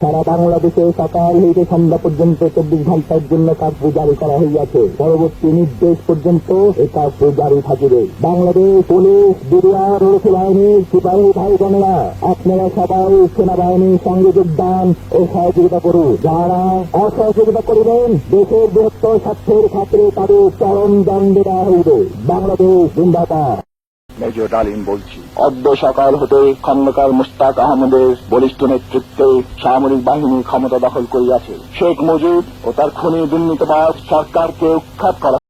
সারা বাংলাদেশে সকাল হইতে সন্ধ্যা পর্যন্ত চব্বিশ ঘণ্টার জন্য কার্য জারি করা হইয়াছে। পরবর্তী নির্দেশ পর্যন্ত এই কার্য জারি থাকিবে। বাংলাদেশ, পুলিশ, বিডিআর রক্ষী বাহিনীর সিপাহী ভাই বোনেরা আপনারা সবাই সেনাবাহিনীর সঙ্গে যোগদান ও সহযোগিতা করুন। যারা অসহযোগিতা করিবেন, দেশের বৃহত্তর স্বার্থের ক্ষেত্রে তাদের চরম দণ্ড দেওয়া হইবে। বাংলাদেশ, জিন্দাবাদ। মেজর ডালিম বলছি। অর্ধ সকাল হতে খন্দকার মুস্তাক আহমদের বলিষ্ঠ নেতৃত্বে সামরিক বাহিনী ক্ষমতা দখল করিয়াছে। শেখ মুজিব ও তার খুনি দুর্নীতিবাদ সরকারকে উৎখাত করা